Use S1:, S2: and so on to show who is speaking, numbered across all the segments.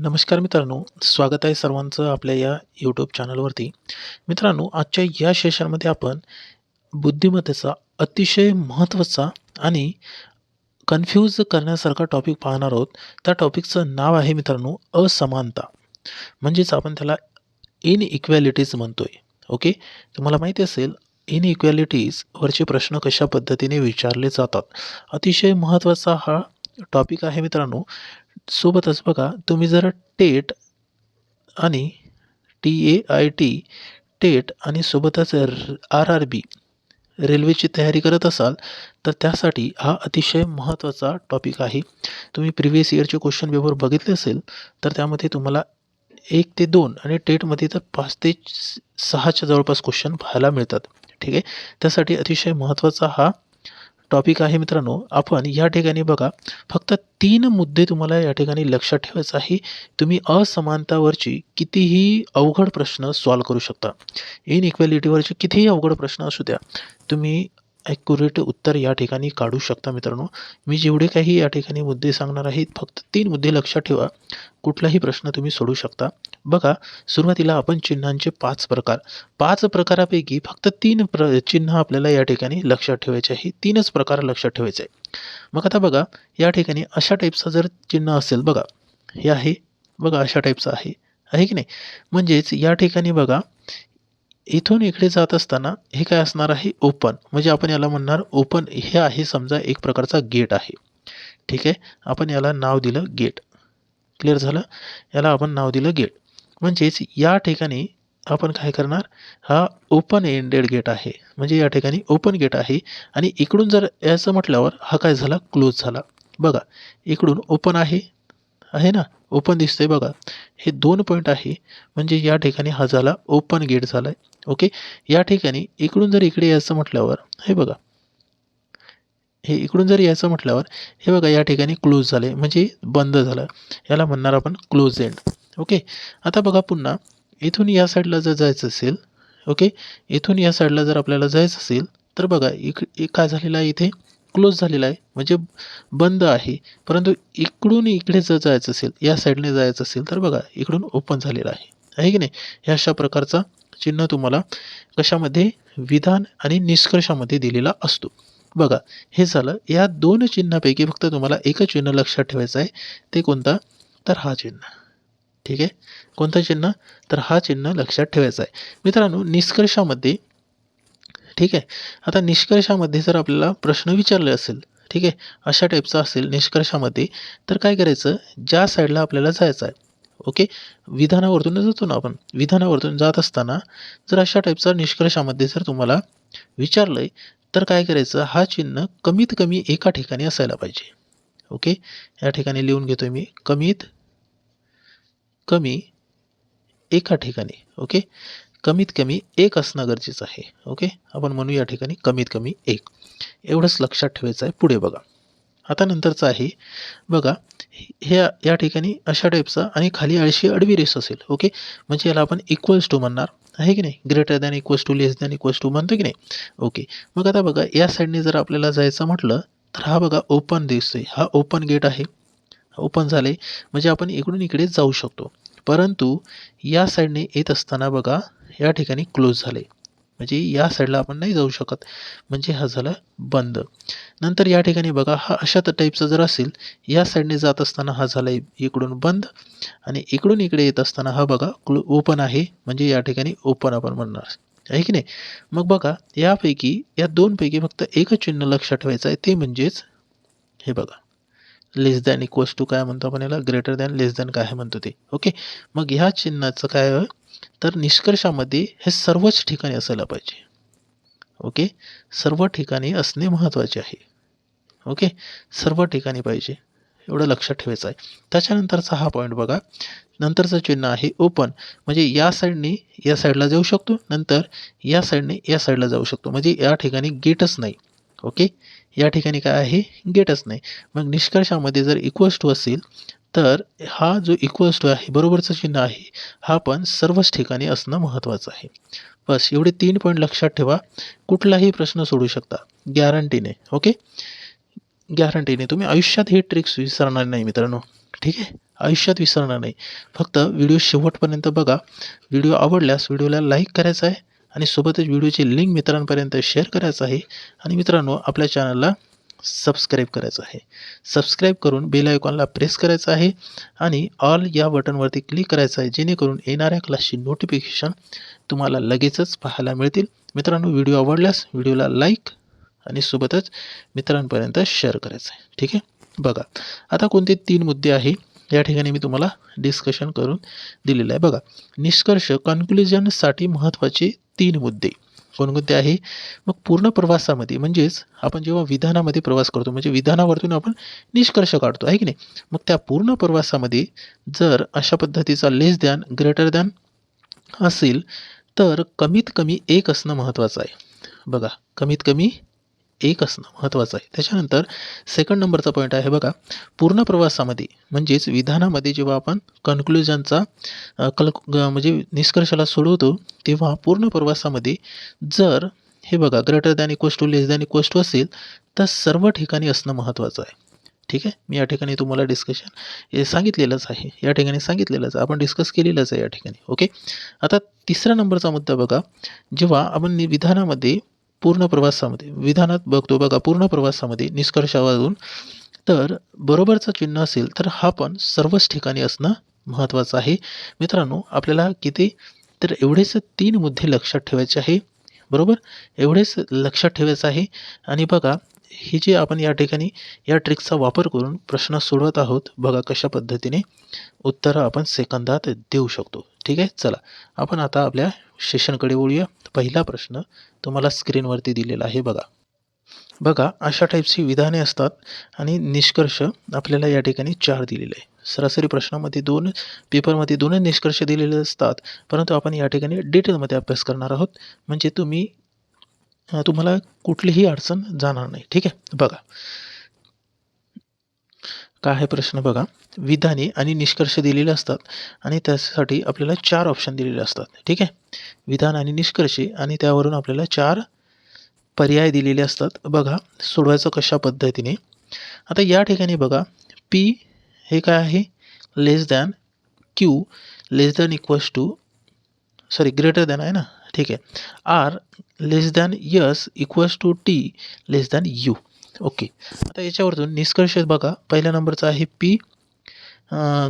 S1: नमस्कार मित्रांनो स्वागत आहे सर्वांचं आपल्या या यूट्यूब चॅनलवरती मित्रांनो आजच्या या सेशनमध्ये आपण बुद्धिमत्तेचा अतिशय महत्त्वाचा आणि कन्फ्यूज करण्यासारखा टॉपिक पाहणार आहोत. त्या टॉपिकचं नाव आहे मित्रांनो असमानता. म्हणजेच आपण त्याला इनइक्वॅलिटीज म्हणतो आहे ओके तुम्हाला माहिती असेल इनइक्वॅलिटीजवरचे प्रश्न कशा पद्धतीने विचारले जातात? अतिशय महत्त्वाचा हा टॉपिक आहे मित्रांनो. सोबतच बघा तुम्ही जर टेट आणि T A I T TET आणि सोबतच आर आर बी रेल्वेची तयारी करत असाल तर त्यासाठी हा अतिशय महत्त्वाचा टॉपिक आहे. तुम्ही प्रिव्हियस इयरचे क्वेश्चन पेपर बघितले असेल तर त्यामध्ये तुम्हाला एक ते दोन आणि टेटमध्ये तर पाच ते सहाच्या जवळपास क्वेश्चन पाहायला मिळतात. ठीक आहे? त्यासाठी अतिशय महत्त्वाचा हा टॉपिक आहे मित्रांनो. आपण या ठिकाणी बघा फक्त तीन मुद्दे तुम्हाला या ठिकाणी लक्षात ठेवायचं आहे. तुम्ही असमानतावरची कितीही अवघड प्रश्न सॉल्व करू शकता. इनइक्वॅलिटीवरचे कितीही अवघड प्रश्न असू द्या तुम्ही ॲक्युरेट उत्तर या ठिकाणी काढू शकता मित्रांनो. मी जेवढे काही या ठिकाणी मुद्दे सांगणार आहेत फक्त तीन मुद्दे लक्षात ठेवा. कुठलाही प्रश्न तुम्ही सोडू शकता. बघा सुरुवातीला आपण चिन्हांचे पाच प्रकार. पाच प्रकारापैकी फक्त तीन प्र चिन्ह आपल्याला या ठिकाणी लक्षात ठेवायचे आहे. तीनच प्रकार लक्षात ठेवायचे आहे. मग आता बघा या ठिकाणी अशा टाईपचा जर चिन्ह असेल बघा. हे आहे. बघा अशा टाईपचं आहे. आहे की नाही? म्हणजेच या ठिकाणी बघा इथून इकडे जात असताना हे काय असणार आहे? ओपन म्हणजे आपण याला म्हणणार ओपन हे आहे समजा एक प्रकारचा गेट आहे. ठीक आहे? आपण याला नाव दिलं गेट क्लिअर झालं? याला आपण नाव दिलं गेट म्हणजेच या ठिकाणी आपण काय करणार? हा ओपन एंडेड गेट आहे. म्हणजे या ठिकाणी ओपन गेट आहे. आणि इकडून जर याचं म्हटल्यावर हा काय झाला? क्लोज झाला. बघा इकडून ओपन आहे. आहे ना? ओपन दिसतंय बघा. हे दोन पॉईंट आहे. म्हणजे या ठिकाणी हा झाला ओपन गेट झाला आहे ओके या ठिकाणी इकडून जर इकडे यायचं म्हटल्यावर हे बघा. हे इकडून जर यायचं म्हटल्यावर हे बघा या ठिकाणी क्लोज झाले म्हणजे बंद झालं. याला म्हणणार आपण क्लोज एंड ओके आता बघा पुन्हा इथून या साईडला जर जायचं असेल ओके इथून या साईडला जर आपल्याला जायचं असेल तर बघा इक एक काय झालेलं आहे इथे? क्लोज झालेला आहे. म्हणजे बंद आहे. परंतु इकडून इकडे जर जायचं असेल या साईडने जायचं असेल तर बघा इकडून ओपन झालेला आहे. आहे की नाही? ह्या अशा प्रकारचा चिन्ह तुम्हाला कशामध्ये? विधान आणि निष्कर्षामध्ये दिलेला असतो. बघा हे झालं. या दोन चिन्हापैकी फक्त तुम्हाला एकच चिन्ह लक्षात ठेवायचं आहे. ते कोणता? तर हा चिन्ह. ठीक आहे? कोणतं चिन्ह? तर हा चिन्ह लक्षात ठेवायचा आहे. मित्रांनो निष्कर्षामध्ये ठीक आहे? आता निष्कर्षामध्ये जर आपल्याला प्रश्न विचारले असेल ठीक आहे? अशा टाईपचा असेल निष्कर्षामध्ये तर काय करायचं? ज्या साईडला आपल्याला जायचं आहे ओके? विधानावरतून जातो ना आपण. विधानावरतून जात असताना जर अशा टाईपचा निष्कर्षामध्ये जर तुम्हाला विचारलं आहे तर काय करायचं? हा चिन्ह कमीत कमी एका ठिकाणी असायला पाहिजे ओके? या ठिकाणी लिहून घेतो मी. कमीत कमी एका ठिकाणी ओके? कमीत कमी एक असणं गरजेचं आहे. ओके? आपण म्हणू या ठिकाणी कमीत कमी एक. एवढंच लक्षात ठेवायचं आहे पुढे बघा. आता नंतरचं आहे बघा ह्या या ठिकाणी अशा टाईपचा आणि खाली आळशी अडवी रेस असेल. ओके? म्हणजे याला आपण इक्वल्स टू म्हणणार. आहे की नाही? Greater than equals to less than equals to म्हणतो की नाही? ओके. मग आता बघा या साईडने जर आपल्याला जायचं म्हटलं तर हा बघा ओपन दिसतोय. हा ओपन गेट आहे. ओपन झाले. म्हणजे आपण इकडून इकडे जाऊ शकतो. परंतु या साईडने येत असताना बघा या ठिकाणी क्लोज झाले. म्हणजे या साईडला आपण नाही जाऊ शकत. म्हणजे हा झाला बंद. नंतर या ठिकाणी बघा हा अशा टाईपचा जर असेल या साईडने जात असताना हा झाला इकडून बंद. आणि इकडून इकडे येत असताना हा बघा क्लो ओपन आहे. म्हणजे या ठिकाणी ओपन आपण म्हणणार. आहे की नाही? मग बघा यापैकी या दोनपैकी फक्त एकच चिन्ह लक्षात ठेवायचं आहे. ते म्हणजेच हे बघा. लेस दॅन इक्वल्स टू काय म्हणतो आपण याला? ग्रेटर दॅन लेस दॅन काय म्हणतो ते? ओके मग ह्या चिन्हाचं काय आहे? तर निष्कर्षामध्ये हे सर्वच ठिकाणी असायला पाहिजे. ओके सर्व ठिकाणी असणे महत्त्वाचे आहे. ओके सर्व ठिकाणी पाहिजे. एवढं लक्षात ठेवायचं आहे. त्याच्यानंतरचा हा पॉईंट बघा. नंतरचं चिन्ह आहे ओपन म्हणजे या साईडने या साईडला जाऊ शकतो. नंतर या साईडने या साईडला जाऊ शकतो. म्हणजे या ठिकाणी गेटच नाही. ओके या ठिकाणी काय आहे? गेटच नाही. मग निष्कर्षामध्ये जर इक्वल्स टू असेल तर हा जो इक्वल्स टू आहे बरोबरचं चिन्ह आहे हा पण सर्वच ठिकाणी असणं महत्त्वाचं आहे. बस एवढे तीन पॉईंट लक्षात ठेवा. कुठलाही प्रश्न सोडू शकता. गॅरंटीने ओके गॅरंटीने तुम्ही आयुष्यात हे ट्रिक्स विसरणार नाही मित्रांनो. ठीक आहे? आयुष्यात विसरणार नाही. फक्त व्हिडिओ शेवटपर्यंत बघा. व्हिडिओ आवडल्यास व्हिडिओला लाईक करायचा आहे. आणि सोबतच व्हिडिओची लिंक मित्रांपर्यंत शेअर करायचं आहे. आणि मित्रांनो आपल्या चॅनलला सबस्क्राईब करायचं आहे. सबस्क्राईब करून बेल आयकॉनला प्रेस करायचं आहे. आणि ऑल या बटनवरती क्लिक करायचं आहे. जेणेकरून येणाऱ्या क्लासची नोटिफिकेशन तुम्हाला लगेचच पाहायला मिळतील. मित्रांनो व्हिडिओ आवडल्यास व्हिडिओला लाईक आणि सोबतच मित्रांपर्यंत शेअर करायचं आहे. ठीक आहे? बघा आता कोणते तीन मुद्दे आहे? या ठिकाणी मी तुम्हाला डिस्कशन करून दिलेलं आहे. बघा निष्कर्ष कन्क्लुजनसाठी महत्त्वाचे तीन मुद्दे. कोणकोणते आहे? मग पूर्ण प्रवासामध्ये म्हणजेच आपण जेव्हा विधानामध्ये प्रवास करतो म्हणजे विधानावरतून आपण निष्कर्ष काढतो आहे की नाही? मग त्या पूर्ण प्रवासामध्ये जर अशा पद्धतीचा लेस दॅन ग्रेटर दॅन असेल तर कमीत कमी एक असणं महत्त्वाचं आहे. बघा कमीत कमी एक असणं महत्त्वाचं आहे. त्याच्यानंतर सेकंड नंबरचा पॉईंट आहे बघा. पूर्ण प्रवासामध्ये म्हणजेच विधानामध्ये जेव्हा आपण कन्क्लुजनचा कल म्हणजे निष्कर्षाला सोडवतो तेव्हा पूर्ण प्रवासामध्ये जर हे बघा greater than equals to less than equals to असेल तर सर्व ठिकाणी असणं महत्त्वाचं आहे. ठीक आहे? मी या ठिकाणी तुम्हाला डिस्कशन हे सांगितलेलंच आहे. या ठिकाणी सांगितलेलंच आहे. आपण डिस्कस केलेलंच आहे या ठिकाणी. ओके आता तिसरा नंबरचा मुद्दा बघा. जेव्हा आपण नि- विधानामध्ये पूर्ण प्रवासामध्ये विधानात बघतो बघा पूर्ण प्रवासामध्ये निष्कर्षावरून. तर बरोबरचं चिन्ह असेल तर हा पण सर्वच ठिकाणी असणं महत्त्वाचं आहे. मित्रांनो आपल्याला किती? तर एवढेच तीन मुद्दे लक्षात ठेवायचे आहे. बरोबर? एवढेच लक्षात ठेवायचं आहे. आणि बघा हे जे आपण या ठिकाणी या ट्रिकचा वापर करून प्रश्न सोडवत आहोत बघा कशा पद्धतीने उत्तरं आपण सेकंदात देऊ शकतो. ठीक आहे? चला आपण आता आपल्या सेशनकडे वळूया. पहिला प्रश्न तुम्हाला स्क्रीनवरती दिलेला आहे बघा. बघा अशा टाईपची विधाने असतात आणि निष्कर्ष आपल्याला या ठिकाणी चार दिलेले आहे. सरासरी प्रश्नामध्ये दोन पेपरमध्ये दोनच निष्कर्ष दिलेले असतात परंतु आपण या ठिकाणी डिटेलमध्ये अभ्यास करणार आहोत. म्हणजे तुम्ही तुम्हाला कुठलीही अडचण जाणार नाही. ठीक आहे? बघा. काय आहे प्रश्न? बघा. विधाने आणि निष्कर्ष दिलेले असतात आणि त्यासाठी आपल्याला चार ऑप्शन दिलेले असतात. ठीक आहे? विधान आणि निष्कर्षे आणि त्यावरून आपल्याला चार पर्याय दिलेले असतात. बघा. सोडवायचं कशा पद्धतीने? आता या ठिकाणी बघा. पी हे काय आहे? Less than Q less than equals to sorry greater than आहे ना? ठीक आहे. R less than S equals to T less than U okay आता याच्यावरतून निष्कर्ष बघा. पहिल्या नंबरचा आहे पी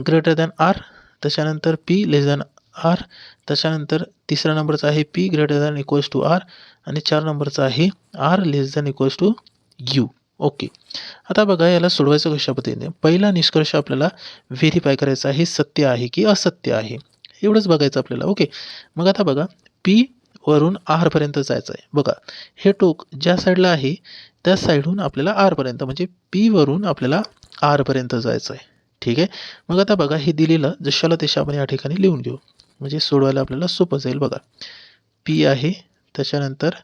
S1: ग्रेटर दॅन आर त्याच्यानंतर पी लेस दॅन आर त्याच्यानंतर तिसऱ्या नंबरचा आहे P greater than equals to R आणि चार नंबरचा आहे R less than equals to U okay आता बघा याला सोडवायचं कशा पद्धतीने पहिला निष्कर्ष आपल्याला व्हेरीफाय करायचा आहे सत्य आहे की असत्य आहे. एवढंच बघायचं आपल्याला. ओके मग आता बघा पी वरून आरपर्यंत जायचं आहे. बघा हे टोक ज्या साईडला आहे त्या साईडहून आपल्याला आरपर्यंत म्हणजे पीवरून आपल्याला आरपर्यंत जायचं आहे. ठीक आहे? मग आता बघा हे दिलेलं जशाला तशा आपण या ठिकाणी लिहून घेऊ. म्हणजे सोडवायला आपल्याला सोपं जाईल. बघा पी आहे त्याच्यानंतर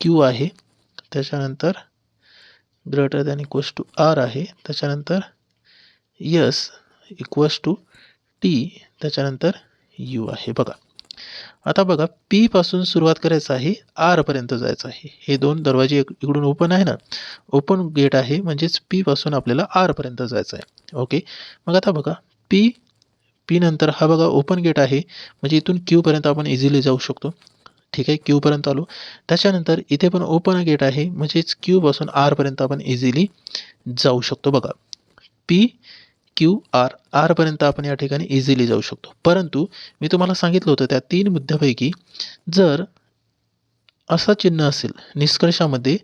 S1: क्यू आहे त्याच्यानंतर greater than equals to R आहे त्याच्यानंतर यस इक्वल्स टू टी त्याच्यानंतर यू आहे. बघा आता बघा पी पासून सुरुवात करायचं आहे आरपर्यंत जायचं आहे. हे दोन दरवाजे इकडून ओपन आहे ना? ओपन गेट आहे म्हणजेच पी पासून आपल्याला आरपर्यंत जायचं आहे. ओके मग आता बघा पी पी नंतर हा बघा ओपन गेट आहे म्हणजे इथून क्यूपर्यंत आपण इझिली जाऊ शकतो. ठीक आहे? क्यूपर्यंत आलो. त्याच्यानंतर इथे पण ओपन गेट आहे म्हणजेच क्यूपासून आरपर्यंत आपण इझिली जाऊ शकतो बघा. पी क्यू आर आरपर्यंत आपण या ठिकाणी इझिली जाऊ शकतो. परंतु मी तुम्हाला सांगितलं होतं त्या तीन मुद्द्यापैकी जर असा चिन्ह असेल निष्कर्षामध्ये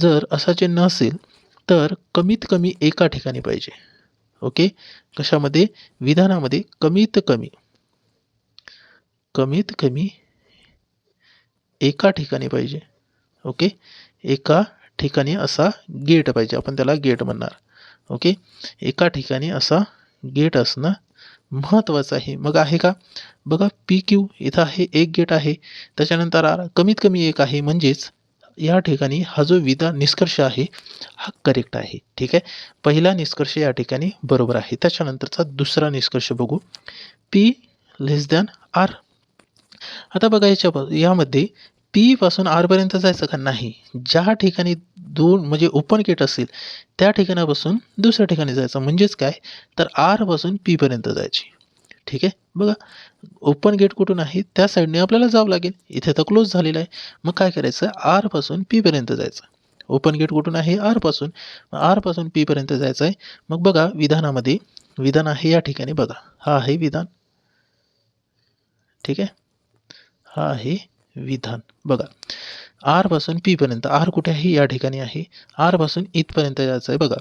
S1: जर असा चिन्ह असेल तर कमीत कमी एका ठिकाणी पाहिजे. ओके? कशामध्ये? विधानामध्ये कमीत कमी कमीत कमी एका ठिकाणी पाहिजे. ओके? एका ठिकाणी असा गेट पाहिजे. आपण त्याला गेट म्हणणार. ओके? एका ठिकाणी असा गेट असणं महत्त्वाचं आहे. मग आहे का? बघा पी क्यू इथं आहे एक गेट आहे. त्याच्यानंतर आर कमीत कमी एक आहे. म्हणजेच या ठिकाणी हा जो विदा निष्कर्ष आहे हा करेक्ट आहे. ठीक आहे? पहिला निष्कर्ष या ठिकाणी बरोबर आहे. त्याच्यानंतरचा दुसरा निष्कर्ष बघू. पी लेस दॅन आर आता बघा याच्या यामध्ये पीपासून आरपर्यंत जायचं का नाही? ज्या ठिकाणी दोन म्हणजे ओपन गेट असेल त्या ठिकाणापासून दुसऱ्या ठिकाणी जायचं. म्हणजेच काय? तर आरपासून पीपर्यंत जायची. ठीक आहे? बघा ओपन गेट कुठून आहे? त्या साईडने आपल्याला जावं लागेल. इथे तर क्लोज झालेलं आहे. मग काय करायचं? आरपासून पीपर्यंत जायचं. ओपन गेट कुठून आहे? आरपासून आरपासून पीपर्यंत जायचं आहे. मग बघा विधानामध्ये विधान आहे या ठिकाणी बघा. हा आहे विधान. ठीक आहे? हा आहे विधान. बघा. आरपासून पीपर्यंत आर कुठे आहे या ठिकाणी आहे आरपासून इथपर्यंत जायचं आहे बघा.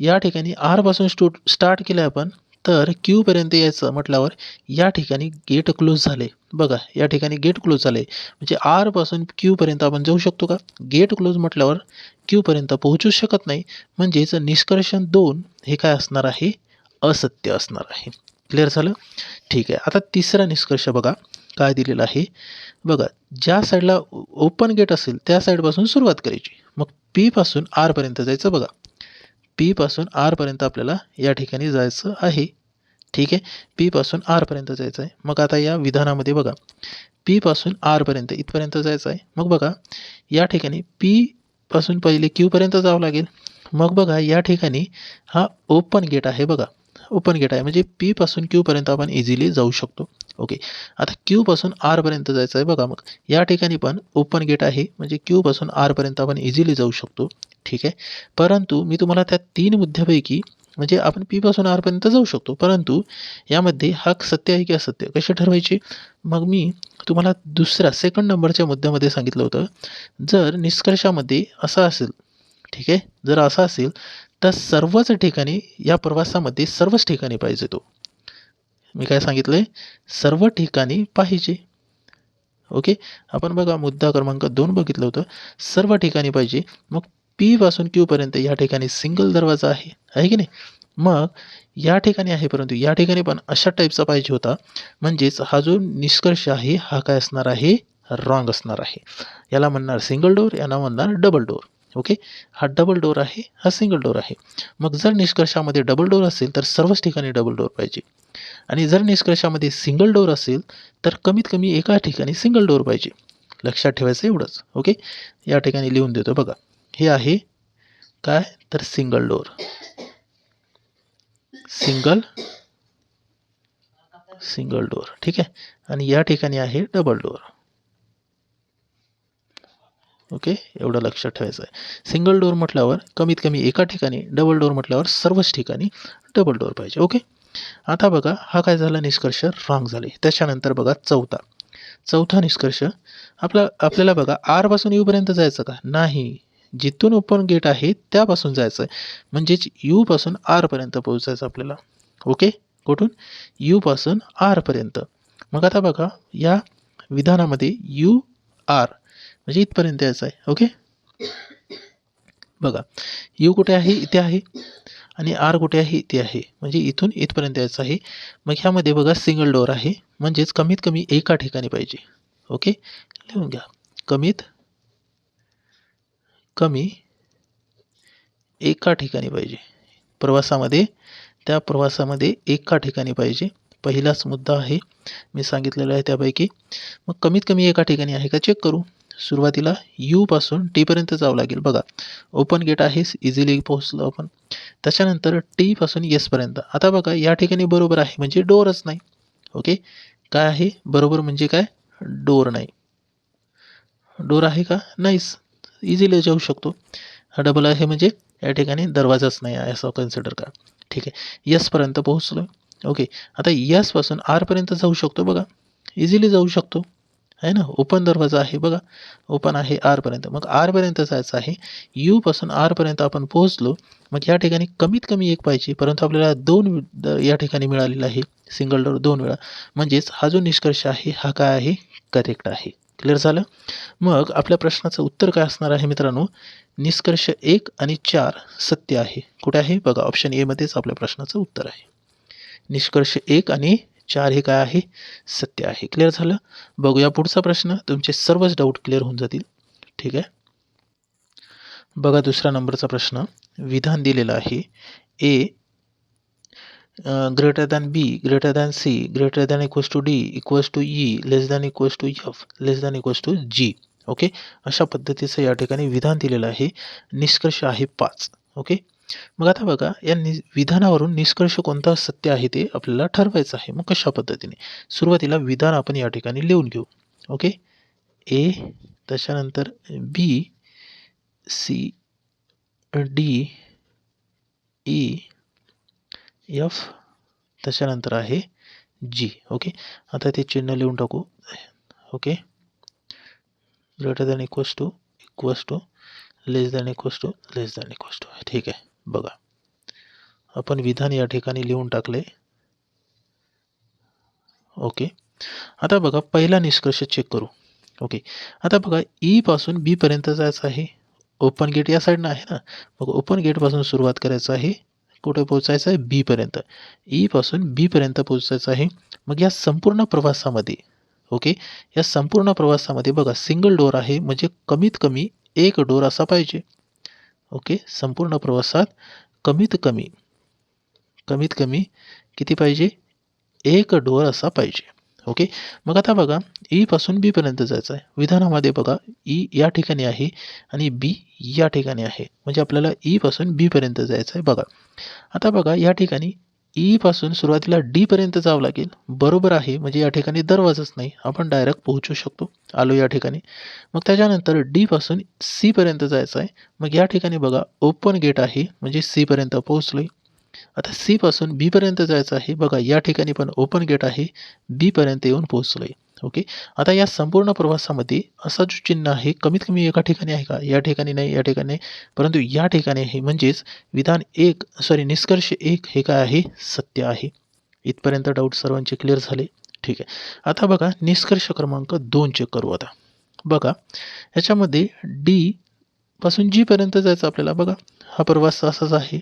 S1: या ठिकाणी आरपासून स्टू स्टार्ट केलं आपण तर क्यूपर्यंत यायचं म्हटल्यावर या ठिकाणी गेट क्लोज झाले. बघा या ठिकाणी गेट क्लोज झाले. म्हणजे आरपासून क्यूपर्यंत आपण जाऊ शकतो का? गेट क्लोज म्हटल्यावर क्यूपर्यंत पोहोचू शकत नाही. म्हणजेच निष्कर्षण दोन हे काय असणार आहे? असत्य असणार आहे. क्लिअर झालं? ठीक आहे. आता तिसरा निष्कर्ष बघा. काय दिलेलं आहे? बघा ज्या साईडला ओपन गेट असेल त्या साईडपासून सुरुवात करायची. मग पीपासून आरपर्यंत जायचं बघा. पीपासून आरपर्यंत आपल्याला या ठिकाणी जायचं आहे. ठीक आहे? पीपासून आरपर्यंत जायचं आहे. मग आता या विधानामध्ये बघा. पीपासून आरपर्यंत इथपर्यंत जायचं आहे. मग बघा या ठिकाणी पीपासून पहिले क्यूपर्यंत जावं लागेल. मग बघा या ठिकाणी हा ओपन गेट आहे बघा. ओपन गेट आहे. म्हणजे पीपासून क्यूपर्यंत आपण इझिली जाऊ शकतो. ओके आता क्यूपासून आरपर्यंत जायचं आहे बघा मग. या ठिकाणी पण ओपन गेट आहे. म्हणजे क्यूपासून आरपर्यंत आपण इझिली जाऊ शकतो. ठीक आहे? परंतु मी तुम्हाला त्या तीन मुद्द्यापैकी म्हणजे आपण पीपासून आरपर्यंत जाऊ शकतो. परंतु यामध्ये हा सत्य आहे की असत्य? कसे ठरवायचे? मग मी तुम्हाला दुसऱ्या सेकंड नंबरच्या मुद्द्यामध्ये सांगितलं होतं. जर निष्कर्षामध्ये असं असेल ठीक आहे? जर असं असेल तर सर्वच ठिकाणी या प्रवासामध्ये सर्वच ठिकाणी पाहिजे तो. मी काय सांगितलं आहे सर्व ठिकाणी पाहिजे. ओके? आपण बघा मुद्दा क्रमांक दोन बघितलं होतं. सर्व ठिकाणी पाहिजे. मग पीपासून क्यूपर्यंत या ठिकाणी सिंगल दरवाजा आहे. आहे की नाही? मग या ठिकाणी आहे परंतु या ठिकाणी पण अशा टाईपचा पाहिजे होता. म्हणजेच हा जो निष्कर्ष आहे हा काय असणार आहे? रॉंग असणार आहे. याला म्हणणार सिंगल डोअर याला म्हणणार डबल डोअर ओके? हा डबल डोअर आहे हा सिंगल डोअर आहे. मग जर निष्कर्षामध्ये डबल डोअर असेल तर सर्वच ठिकाणी डबल डोअर पाहिजे. आणि जर निष्कर्षामध्ये सिंगल डोअर असेल तर कमीत कमी एका ठिकाणी सिंगल डोअर पाहिजे. लक्षात ठेवायचं एवढंच ओके? या ठिकाणी लिहून देतो बघा. हे आहे काय? तर single door single single door ठीक आहे? आणि या ठिकाणी आहे डबल डोअर ओके? एवढं लक्षात ठेवायचं आहे. सिंगल डोअर म्हटल्यावर कमीत कमी एका ठिकाणी डबल डोअर म्हटल्यावर सर्वच ठिकाणी डबल डोअर पाहिजे. ओके? आता बघा हा काय झाला? निष्कर्ष रॉंग झाले. त्याच्यानंतर बघा चौथा. चौथा निष्कर्ष आपला आपल्याला बघा आरपासून यूपर्यंत जायचं का? नाही. जिथून ओपन गेट आहे त्यापासून जायचं आहे. म्हणजेच यूपासून आरपर्यंत पोहोचायचं आपल्याला. ओके? कुठून? यूपासून आरपर्यंत मग आता बघा या विधानामध्ये यू आर म्हणजे इथपर्यंत यायचं आहे ओके? बघा यू कुठे आहे? इथे आहे. आणि आर कुठे आहे? इथे आहे. म्हणजे इथून इथपर्यंत यायचं आहे. मग ह्यामध्ये बघा सिंगल डोअर आहे. म्हणजेच कमीत कमी एका ठिकाणी पाहिजे. ओके? लिहून घ्या. कमीत कमी एका ठिकाणी पाहिजे. प्रवासामध्ये त्या प्रवासामध्ये एका ठिकाणी पाहिजे. पहिलाच मुद्दा आहे. मी सांगितलेला आहे त्यापैकी. मग कमीत कमी एका ठिकाणी आहे का? चेक करू. सुरुवातीला यूपासून टीपर्यंत जावं लागेल. बघा ओपन गेट आहेस इझिली पोहोचलो आपण. त्याच्यानंतर टीपासून येसपर्यंत आता बघा या ठिकाणी बरोबर आहे म्हणजे डोअरच नाही. ओके काय आहे? बरोबर म्हणजे काय? डोअर नाही. डोअर आहे का? नाहीच इझिली जाऊ शकतो. हा डबल आहे म्हणजे या ठिकाणी दरवाजाच नाही आहे असं कन्सिडर करा. ठीक आहे. यसपर्यंत पोहोचलो ओके आता यसपासून आरपर्यंत जाऊ शकतो बघा. इझिली जाऊ शकतो. आहे ना? ओपन दरवाजा आहे बघा. ओपन आहे आरपर्यंत मग आरपर्यंत जायचं आहे. यूपासून आरपर्यंत आपण पोहोचलो. मग या ठिकाणी कमीत कमी एक पाहिजे परंतु आपल्याला दोन या ठिकाणी मिळालेला आहे. सिंगल डोर दोन वेळा. म्हणजेच हा जो निष्कर्ष आहे हा काय आहे? करेक्ट आहे. क्लिअर झालं? मग आपल्या प्रश्नाचं उत्तर काय असणार आहे मित्रांनो? निष्कर्ष एक आणि चार सत्य आहे. कुठे आहे? बघा ऑप्शन एमध्येच आपल्या प्रश्नाचं उत्तर आहे. निष्कर्ष एक आणि चार हे काय आहे? सत्य आहे. क्लिअर झालं? बघूया पुढचा प्रश्न. तुमचे सर्वच डाऊट क्लिअर होऊन जातील. ठीक आहे? बघा दुसरा नंबरचा प्रश्न. विधान दिलेलं आहे. A greater than B greater than C greater than equals to D equals to E less than equals to F less than equals to G okay अशा पद्धतीचं या ठिकाणी विधान दिलेलं आहे. निष्कर्ष आहे पाच. ओके मग आता बघा या नि विधानावरून निष्कर्ष कोणता सत्य आहे ते आपल्याला ठरवायचं आहे मग कशा पद्धतीने? सुरुवातीला विधान आपण या ठिकाणी लिहून घेऊ. ओके? ए त्याच्यानंतर B C D E e, F त्याच्यानंतर आहे जी ओके? आता ते चिन्ह लिहून टाकू. Okay? Greater than equals to equals to less than equals to less than equals to ठीक आहे. बघा. आपण विधान या ठिकाणी लिहून टाकले. ओके. आता बघा पहिला निष्कर्ष चेक करू. ओके. आता बघा ई पासून बी पर्यंत जायचं आहे. ओपन गेट या साईडनं आहे ना? मग ओपन गेटपासून सुरुवात करायचं आहे. कुठे पोहोचायचं आहे? बीपर्यंत ईपासून e ई पासून आहे. मग या संपूर्ण प्रवासामध्ये ओके? या संपूर्ण प्रवासामध्ये बघा सिंगल डोर आहे. म्हणजे कमीत कमी एक डोर असा पाहिजे. ओके संपूर्ण प्रवासात कमीत कमी कमीत कमी किती पाहिजे? एक डोर असा पाहिजे. ओके मग आता बघा ई पासून बी पर्यंत जायचं आहे. विधानामध्ये बघा ई या ठिकाणी आहे आणि बी या ठिकाणी आहे. म्हणजे आपल्याला ई पासून बी पर्यंत जायचं आहे बघा. आता बघा या ठिकाणी ई पासून सुरुवातीला डी पर्यंत जावं लागेल. बरोबर आहे म्हणजे या ठिकाणी दरवाजाच नाही. आपण डायरेक्ट पोहोचू शकतो. आलो या ठिकाणी. मग त्याच्यानंतर डी पासून सी पर्यंत जायचं आहे. मग या ठिकाणी बघा ओपन गेट आहे म्हणजे सी पर्यंत पोहोचलो आता सी पासून बी पर्यंत जायचं आहे. बघा या ठिकाणी पण ओपन गेट आहे. बी पर्यंत येऊन पोहोचलोय. ओके आता या संपूर्ण प्रवासामध्ये असा जो चिन्ह आहे कमीत कमी एका ठिकाणी आहे का? या ठिकाणी नाही या ठिकाणी नाही. परंतु या ठिकाणी आहे म्हणजेच विधान एक सॉरी निष्कर्ष एक हे काय आहे? सत्य आहे. इथपर्यंत डाऊट सर्वांचे क्लिअर झाले. ठीक आहे. आता बघा निष्कर्ष क्रमांक दोन चेक करू आता. बघा ह्याच्यामध्ये डी पासून जीपर्यंत जायचं आपल्याला. बघा हा प्रवास असाच आहे.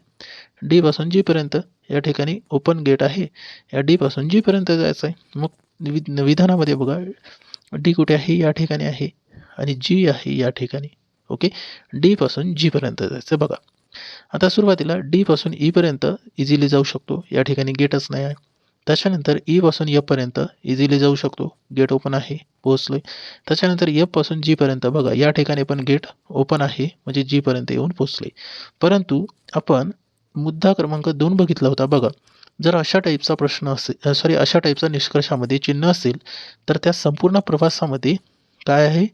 S1: डी पासून या ठिकाणी ओपन गेट आहे. या डीपासून जीपर्यंत जायचं आहे मग विध विधानामध्ये बघा डी कुठे आहे? या ठिकाणी आहे. आणि जी आहे या ठिकाणी. ओके? डीपासून जीपर्यंत जायचं बघा. आता सुरुवातीला डीपासून ईपर्यंत e इझिली जाऊ शकतो. या ठिकाणी गेटच नाही आहे. त्याच्यानंतर e ईपासून यपर्यंत इझिली जाऊ शकतो. गेट ओपन आहे. पोहोचलोय. त्याच्यानंतर एफ जीपर्यंत बघा. या ठिकाणी पण गेट ओपन आहे. म्हणजे जीपर्यंत येऊन पोहोचले परंतु आपण मुद्दा क्रमांक दोन बघितला होता बघा. जर अशा टाईपचा प्रश्न असेल सॉरी अशा टाईपचा निष्कर्षामध्ये चिन्ह असेल तर त्या संपूर्ण प्रवासामध्ये काय आहे?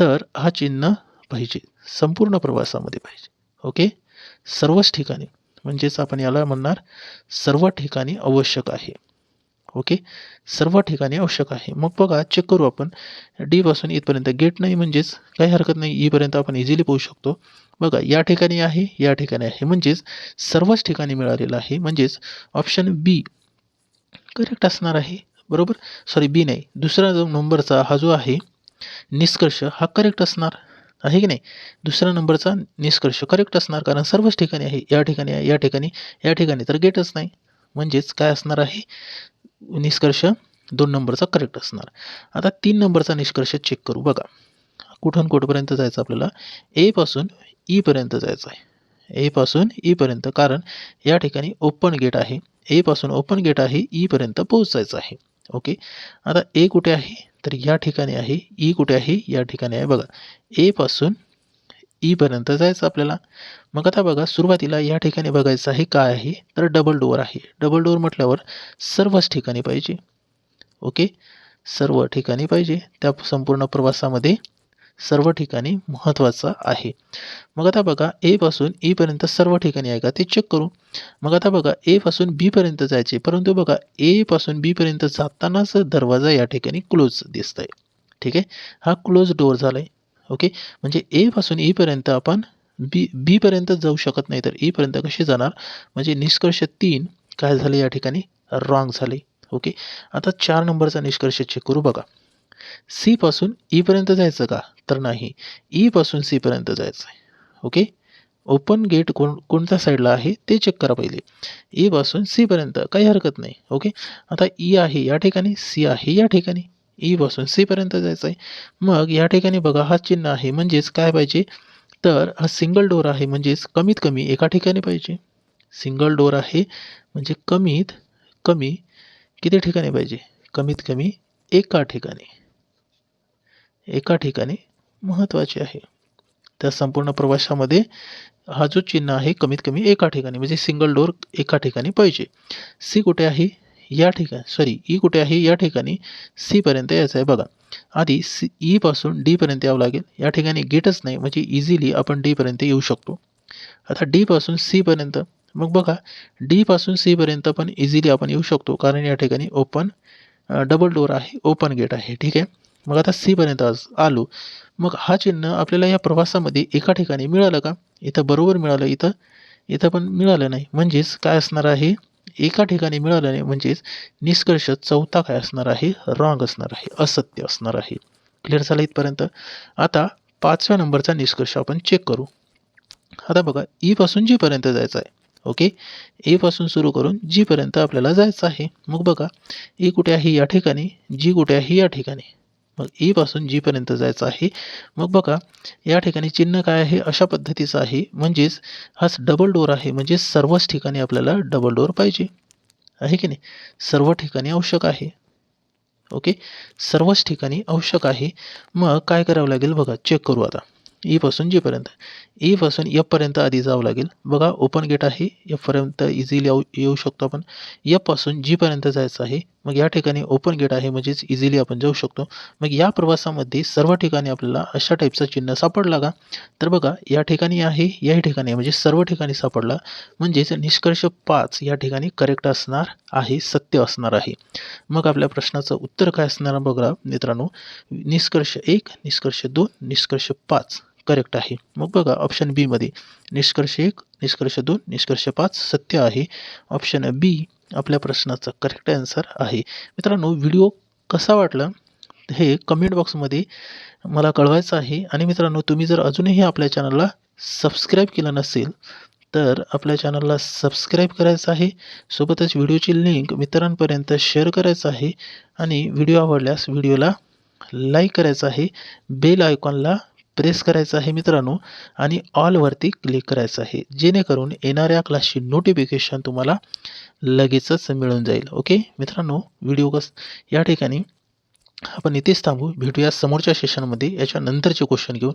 S1: तर हा चिन्ह पाहिजे. संपूर्ण प्रवासामध्ये पाहिजे. ओके सर्वच ठिकाणी. म्हणजेच आपण याला म्हणणार सर्व ठिकाणी आवश्यक आहे. ओके? सर्व ठिकाणी आवश्यक आहे. मग बघा चेक करू आपण. डीपासून इथपर्यंत गेट नाही म्हणजेच काही हरकत नाही. ईपर्यंत आपण इझिली पोहू शकतो. बघा या ठिकाणी आहे या ठिकाणी आहे. म्हणजेच सर्वच ठिकाणी मिळालेलं आहे. म्हणजेच ऑप्शन बी करेक्ट असणार आहे. बरोबर? सॉरी बी नाही. दुसरा जो नंबरचा हा जो आहे निष्कर्ष हा करेक्ट असणार. आहे की नाही? दुसऱ्या नंबरचा निष्कर्ष करेक्ट असणार. कारण सर्वच ठिकाणी आहे. या ठिकाणी आहे या ठिकाणी या ठिकाणी तर गेटच नाही. म्हणजेच काय असणार आहे? निष्कर्ष दोन नंबरचा करेक्ट असणार. आता तीन नंबरचा निष्कर्ष चेक करू. बघा कुठून कुठपर्यंत जायचं आपल्याला? एपासून ईपर्यंत e जायचं आहे. एपासून ईपर्यंत e कारण या ठिकाणी ओपन गेट आहे. एपासून ओपन गेट आहे e ईपर्यंत पोहोचायचं आहे. ओके आता ए कुठे आहे? तर या ठिकाणी आहे ई कुठे आहे? या ठिकाणी आहे. बघा एपासून ईपर्यंत जायचं आपल्याला. मग आता बघा सुरुवातीला या ठिकाणी बघायचं आहे काय आहे? तर डबल डोअर आहे. डबल डोअर म्हटल्यावर सर्वच ठिकाणी पाहिजे. ओके सर्व ठिकाणी पाहिजे. त्या संपूर्ण प्रवासामध्ये सर्व ठिकाणी महत्त्वाचा आहे. मग आता बघा एपासून ईपर्यंत e सर्व ठिकाणी आहे का ते चेक करू. मग आता बघा एपासून बीपर्यंत जायचे. परंतु बघा एपासून बीपर्यंत जातानाच दरवाजा या ठिकाणी क्लोज दिसत आहे ठीक आहे? हा क्लोज डोअर झाला आहे ओके? म्हणजे एपासून ईपर्यंत e आपण बी बीपर्यंत जाऊ शकत नाही तर e ईपर्यंत कसे जाणार? म्हणजे निष्कर्ष तीन काय झाले या ठिकाणी? रॉंग झाले. ओके? आता चार नंबरचा निष्कर्ष चेक करू बघा. सीपासून ईपर्यंत e जायचं का? तर नाही. ईपासून सीपर्यंत जायचं आहे ओके? ओपन गेट कोण कोणत्या साईडला आहे ते चेक करा पहिले. ईपासून सीपर्यंत काही हरकत नाही. ओके? आता ई आहे या ठिकाणी सी आहे या ठिकाणी. ईपासून सीपर्यंत जायचं आहे मग या ठिकाणी बघा हा चिन्ह आहे. म्हणजेच काय पाहिजे? तर हा सिंगल डोर आहे. म्हणजेच कमीत कमी एका ठिकाणी पाहिजे. सिंगल डोर आहे. म्हणजे कमीत कमी किती ठिकाणी पाहिजे? कमीत कमी एका ठिकाणी. एका ठिकाणी महत्त्वाचे आहे. त्या संपूर्ण प्रवासामध्ये हा जो चिन्ह आहे कमीत कमी एका ठिकाणी. म्हणजे सिंगल डोअर एका ठिकाणी पाहिजे. सी कुठे आहे? या ठिकाणी सॉरी ई e कुठे आहे? या ठिकाणी सीपर्यंत यायचं आहे. बघा आधी सी ईपासून e डीपर्यंत यावं लागेल. या ठिकाणी गेटच नाही म्हणजे इझिली आपण डीपर्यंत येऊ शकतो. आता डीपासून सीपर्यंत मग बघा डीपासून सीपर्यंत पण इझिली आपण येऊ शकतो कारण या ठिकाणी ओपन डबल डोअर आहे ओपन गेट आहे. ठीक आहे? मग आता सीपर्यंत आज आलो. मग हा चिन्ह आपल्याला या प्रवासामध्ये एका ठिकाणी मिळालं का? इथं बरोबर मिळालं इथं इथं पण मिळालं नाही. म्हणजेच काय असणार आहे? एका ठिकाणी मिळाल्याने म्हणजेच निष्कर्ष चौथा काय असणार आहे? रॉंग असणार आहे असत्य असणार आहे. क्लिअर झालं इथपर्यंत? आता पाचव्या नंबरचा निष्कर्ष आपण चेक करू. आता बघा e ईपासून जीपर्यंत जायचं आहे. ओके एपासून सुरू करून जीपर्यंत आपल्याला जायचं आहे. मग बघा ई कुठे आहे? या ठिकाणी. जी कुठे आहे? या ठिकाणी. मग ईपासून जीपर्यंत जायचं आहे मग बघा या ठिकाणी चिन्ह काय आहे? अशा पद्धतीचं आहे. म्हणजेच हाच डबल डोअर आहे. म्हणजे सर्वच ठिकाणी आपल्याला डबल डोअर पाहिजे. आहे की नाही? सर्व ठिकाणी आवश्यक आहे. ओके सर्वच ठिकाणी आवश्यक आहे. मग काय करावं लागेल? बघा चेक करू आता. E ईपासून जीपर्यंत ईपासून e एफपर्यंत आधी जावं लागेल. बघा ओपन गेट आहे. एफपर्यंत इझिली येऊ येऊ शकतो आपण. एफपासून जीपर्यंत जायचं आहे. मग या ठिकाणी ओपन गेट आहे म्हणजेच इझिली आपण जाऊ शकतो. मग या प्रवासामध्ये सर्व ठिकाणी आपल्याला अशा टाईपचा चिन्ह सापडला का? तर बघा या ठिकाणी आहे याही ठिकाणी म्हणजे सर्व ठिकाणी सापडला. म्हणजेच निष्कर्ष पाच या ठिकाणी करेक्ट असणार आहे सत्य असणार आहे. मग आपल्या प्रश्नाचं उत्तर काय असणार बघा मित्रांनो. निष्कर्ष एक निष्कर्ष दोन निष्कर्ष पाच. करेक्ट आहे. मग बघा ऑप्शन बीमध्ये निष्कर्ष एक निष्कर्ष दोन निष्कर्ष पाच सत्य आहे. ऑप्शन बी आपल्या प्रश्नाचा करेक्ट आन्सर आहे. मित्रांनो व्हिडिओ कसा वाटला हे कमेंट बॉक्समध्ये मला कळवायचं आहे. आणि मित्रांनो तुम्ही जर अजूनही आपल्या चॅनलला सबस्क्राईब केलं नसेल तर आपल्या चॅनलला सबस्क्राईब करायचं आहे. सोबतच व्हिडिओची लिंक मित्रांपर्यंत शेअर करायचं आहे. आणि व्हिडिओ आवडल्यास व्हिडिओला लाईक करायचं आहे. बेल आयकॉनला प्रेस करायचं आहे मित्रांनो आणि ऑलवरती क्लिक करायचं आहे. जेणेकरून येणाऱ्या क्लासची नोटिफिकेशन तुम्हाला लगेचच मिळून जाईल. ओके मित्रांनो व्हिडिओ कस या ठिकाणी आपण इथेच थांबू. भेटूया समोरच्या सेशनमध्ये याच्या नंतरचे क्वेश्चन घेऊन.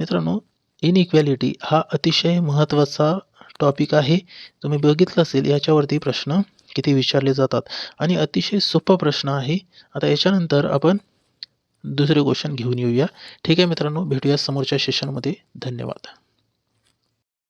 S1: मित्रांनो इनइक्वॅलिटी हा अतिशय महत्त्वाचा टॉपिक आहे. तुम्ही बघितलं असेल याच्यावरती प्रश्न किती विचारले जातात. आणि अतिशय सोपा प्रश्न आहे. आता याच्यानंतर आपण दुसरे क्वेश्चन घेऊन येऊया. ठीक आहे मित्रांनो भेटूया समोरच्या सेशनमध्ये धन्यवाद.